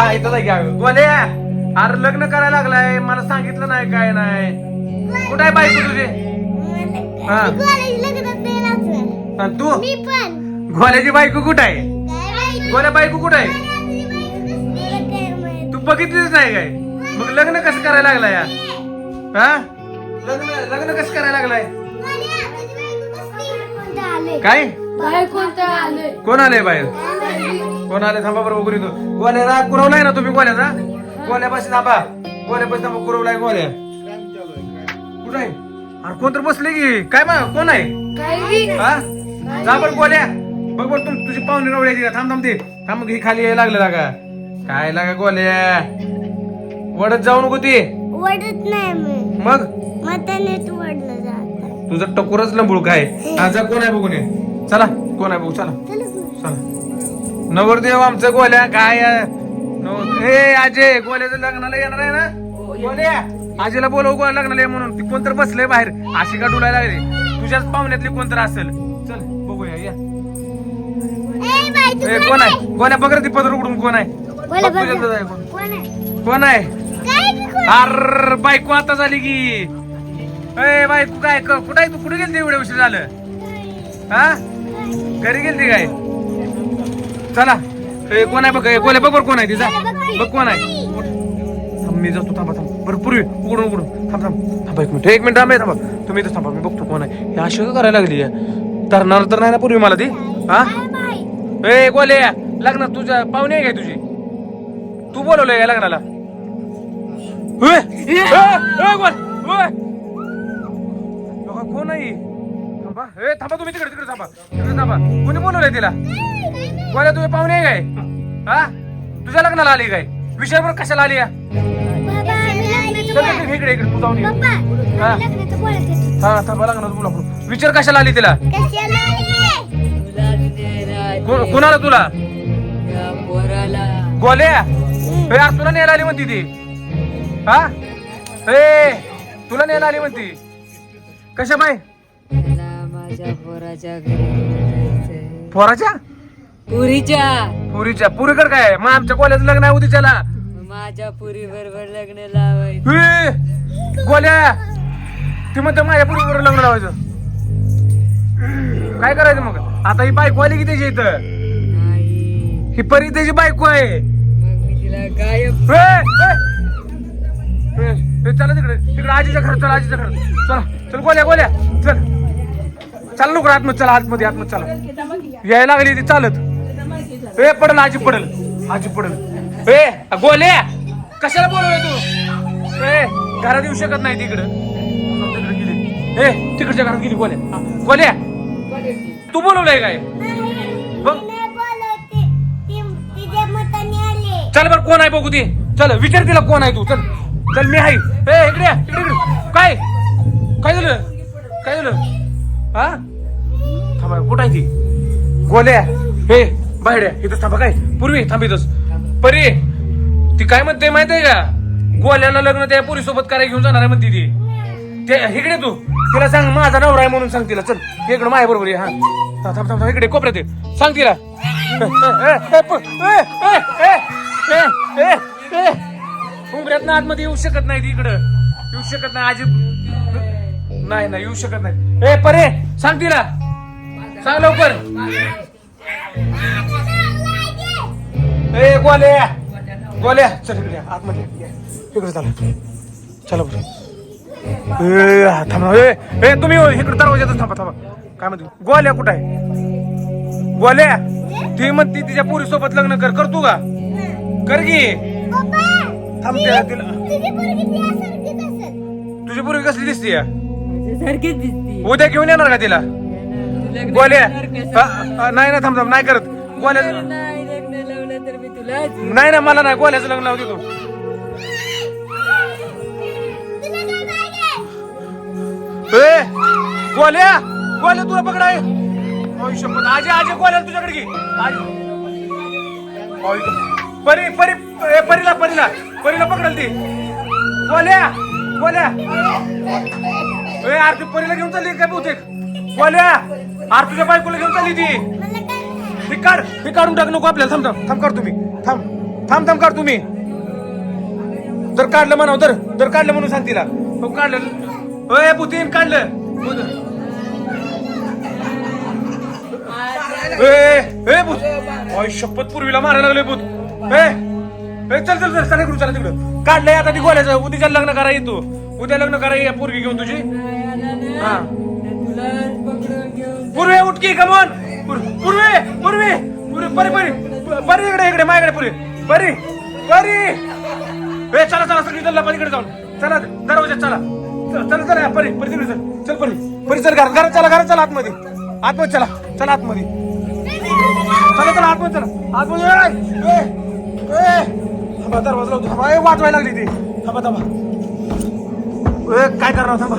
हा इथं घ्या गोले अरे लग्न करायला लागलाय मला सांगितलं नाही काय नाही कुठे आहे बायको तुझी हा. आणि तू मी पण गोल्याची बायको कुठे आहे? गोल्या बायको कुठे आहे? तू बघितलीच नाही काय मग लग्न कसं करायला लागलाय या हा लग्न लग्न कसं करायला लागलाय? काय बाहेर कोणतं आलंय? कोण आले बाहेर? कोण आले थांबा बरोबर बघून येतो गोल्याला कुरवलाय ना तुम्ही गोल्याचा? गोल्यापाशी थांबा. गोल्यापाशी थांबा कुरवलाय गोल्या. कुठं आहे? अरे कोण तर बसले की? काय मग कोण आहे? हा? जा बरं गोल्या. बघ बघ तुम तुझी पाहुणे रवड्याची का थांब थांब ते. थांब ही खाली यायला लागलं लागा. काय लागा गोल्या? वडत जाऊ नको ती. ओढत नाही मी. मग? तुझं टकोरच लंबूळ काय हा जा कोण आहे बघून चला कोण आहे बघू चला. चला. नवरदेव आमचं गोल्या काय? नवर- ए अजय गोल्याचं लग्नाला येणार आहे ना? गोल्या. आजीला बोलव गोल्या लग्नाला ये म्हणून. ती कोणतर बसलंय बाहेर. अशी का डुलायला लागली? तुझ्याच पाहुण्यातली कोणतर असेल. चल बघूया या. ए बाई तू ए, कोण आहे? गोल्या बघ रे ती पदर उडून कोण आहे. बोला बघ तुझ्यातलं बघा. आहे कोण. कोण आहे? कोण आहे? काय की कोण? अर बायको आता झाली की. ए बायको काय क- कुठं आहे तू? कुठे गेलती एवढ्या उशीर झालं? हा? घरी गेलती काय? चला. ए कोण आहे बघ ए, गोल्या बघ बरं कोण आहे तिचा. बघ कोण आहे. थांब, मी जातो थांबा थांब. बरं पूर्वी उघडून उघडून. थांब थांब. थांबा एक मिनिट. एक मिनिट थांबा थांबा. तुम्ही इथं थांबा मी बघतो कोण आहे. हे अशी का करायला लागली तरणार तर नाही ना पूर्वी मला ती? हा? ए गोले लग्नात तुझ्या पाहुणे आहे काय तुझी? तू बोलवलं या लग्नाला? होय? ए, ए, गोल, कोण आहे? ए थांबा तुम्ही तिकडे तिकडे थांबा. तिकडे थांबा. कोणी बोलवलंय तिला? गोल्या तुझे पाहुणे आहे काय? हा? तुझ्या लग्नाला आली काय? विषयावर कशाला आली या? लग्नाचं चल, बोला- इकडे इकडे तू जाऊन ये. हा. लग्नाचं. हा थांबा लग्नात बोला आपण. विचार कशाला आली तिला? कशाला आली? को- कोणाला तुला? गोल्या? ए यार तुला न्यायला आली म्हणती ती. हा? ए तुला न्यायला आली म्हणती. कशा बाय माझ्या पोराच्या घरी पोराच्या? पुरीच्या. पुरीच्या? पुरीकडे काय? मग आमच्या गोल्याचं लग्न आहे उद्याच्याला माझ्या पुरी बरोबर लग्न लावायचं. गोल्या! ती म्हणते माझ्या पुरीबरोबर लग्न लावायचं. काय करायचं मग? आता ही बायको आली की त्याची इथं? नाही. ही परी त्याची बायको आहे. मग मी तिला गायब ए, ए. ए, ए, चला तिकडे. तिकडे आजीच्या घरात चला आजीच्या घरात. चला चल गोल्या गोल्या. चल. चल लवकर आतमध्ये चला आतमध्ये आतमध्ये चला. यायला लागली ती चालत. ए पडल आजी पडल. आजी पडल. ए गोल्या कशाला बोलवय तू? ए घरात येऊ शकत नाही तिकडं. ए तिकडच्या घरात गेली गोल्या गोल्या तू बोलवलंय काय? बघ. चल बर कोण आहे बघू दे चल विचार तिला कोण आहे तू. चल. चल मी आहे. ए या, इकडे इकडे. काय? काय झालं? काय झालं? हा? थांबा कुठं आहे ती? गोल्या. हे बाहेर या, इथंच थांबा काय? पूर्वी थांबितच परी ती काय म्हणते माहिती आहे का? गोल्याला लग्न त्या पुरी सोबत करायला घेऊन जाणार आहे म्हणते ती. ते इकडे तू. तिला सांग माझा नवरा आहे म्हणून सांग तिला. चल इकडे माझ्या बरोबर हा. थांब थांब इकडे कोपऱ्यात ये. सांग तिला. ए. उंबऱ्यात आतमध्ये येऊ शकत नाही ती इकडं. येऊ शकत नाही आजी. नाही नाही येऊ शकत नाही. ए परे सांग तिला. सांग लवकर. ए गोल्या. गोल्या. चल इकडे या, आतमध्ये. ये. इकडे चला. चला बरं. ए थांबा. ए ए तुम्ही इकडे दरवाजातच थांबा थांबा. काय म्हणते? गोल्या कुठं आहे? गोल्या ती म्हणती तिच्या पुरी सोबत लग्न कर. करतो का? कर की. थांब तिला तिला. तुझी पोरगी कसली दिसते सारखीच दिसते उद्या घेऊन येणार का तिला? गोल्या नाही ना थांब नाही करत. गोल्या नाही लग्न लावलं तर मी तुला नाही ना मला नाही. गोल्याचं लग्न लावते तू? ए गोल्या गोल्या तुला पकड आहे ओय शपथ आजी आजी गोल्या तुझ्याकडे घे. आजी. परी परी परीला परीला. परीला पकडल ती. गोल्या गोल्या ए आरती परीला घेऊन चालली काय बहुतेक? गोल्या आर तुझ्या बायकोला घेऊन चालली ती. मला हे काढ हे काढून टाक नको आपल्याला. थांब थांब थांब कर तुम्ही. थांब थांब थांब कर तुम्ही. तर काढलं म्हणाव तर तर काढलं म्हणून सांग तिला. हो काढलं. होय पुतीन काढलं. शपथ पूर्वीला मारायला लागले भूत ए चल चल चल सगळे करू चला तिकडं. काढलंय आता ती गोल्याचं उद्या लग्न करा तू. उद्या लग्न करा या पोरगी घेऊन तुझी. हा. पूर्वे उठकी कमॉन पूर्वे पूर्वे! पूर्वे परी परी परी इकडे इकडे माझ्याकडे पुरे परी परी! ए चला चला सगळी चला पलीकडे जाऊन. चला दरवाजा चला. चला चला चला परी परी तिकडे चल. चल परी. परी चल घरात. घरात चला घरात चला आतमध्ये. आतमध्ये चला. चला आतमध्ये. चला चला आतमध्ये चला. आतमध्ये ए, ए, थांबा दरवाजा लावतो. थांबा ए, वाजवायला लागली ती. थांबा थांबा. ए, काय करणार थांबा.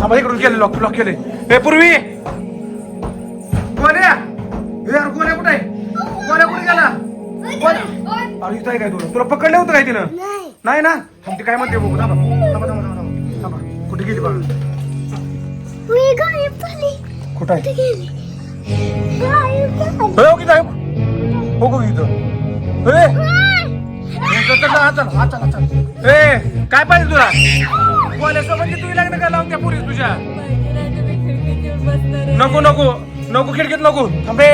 थांबा इकडून केले लॉक लॉक केले ए पूर्वी? ए यार गोल्या कुठे आहे? गोल्या कुठे गेला? गोल्या अरे इथं आहे काय तुला तुला पकडलं होतं काय तिनं? नाही. नाही ना? ती काय म्हणते बघू? थांबा थांबा थांबा थांबा कुठे गेली बघा? कुठं आहे? हो किती आहे हो गो इथं. ए! ए, चल, चल, चल, चल, हा, चल, हा, चल. ए काय पाहिजे तुला? तू लग्न लावून त्या पुरीस तुझ्या? नको नको. नको खिडकीत नको. थांबे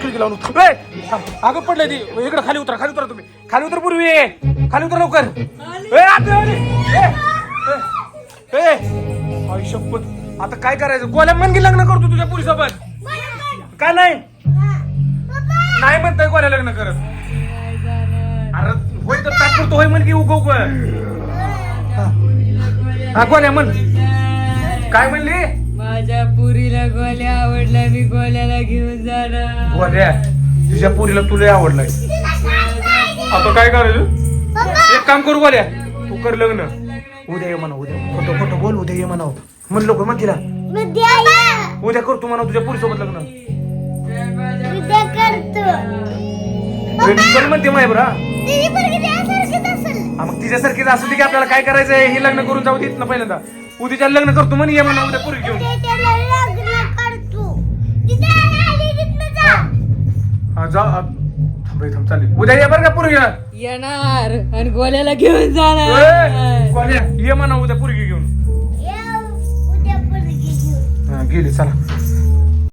खिडकी लावून थांबे. अगं पडले ती. इकडे खाली उतरा खाली उतरा तुम्ही. खाली उतर पूर्वी. खाली उतर लवकर. शपथ. आता काय करायचं? गोल्या मनगी लग्न करतो तुझ्या पुरी सोबत काय नाही? नाही म्हणताय गोल्या लग्न करत. अरे होय तर तात्पुरतं होय म्हण की उगो उगो. हा. गोल्या म्हण. काय म्हणली? माझ्या पुरीला गोल्या आवडला मी गोल्याला घेऊन जाणार. गोल्या? तुझ्या पुरीला तुला आवडलाय. आता काय करायचं? एक काम करू गोल्या. तू कर लग्न. उद्या ये म्हणा उद्या. खोटं खोटं बोल उद्या ये म्हणा. म्हण लोक मग तिला. उद्या करतो म्हणा तुझ्या पुरीसोबत लग्न. उद्या करतो. म्हणते माय बरा मग तिच्यासारखीच असू दे की आपल्याला काय करायचंय? हे लग्न करून जाऊ देत ना पहिल्यांदा. उद्याच्या लग्न करतो म्हणे ये म्हणा उद्या पुरी घेऊन. हा जा. आ, थांब रे, थांब चालेल. उद्या ये बरं का पुरी येणार. आणि गोल्याला घेऊन जाणार. गोल्या ये म्हणा उद्या पोरगी घेऊन. हा, गेली चला.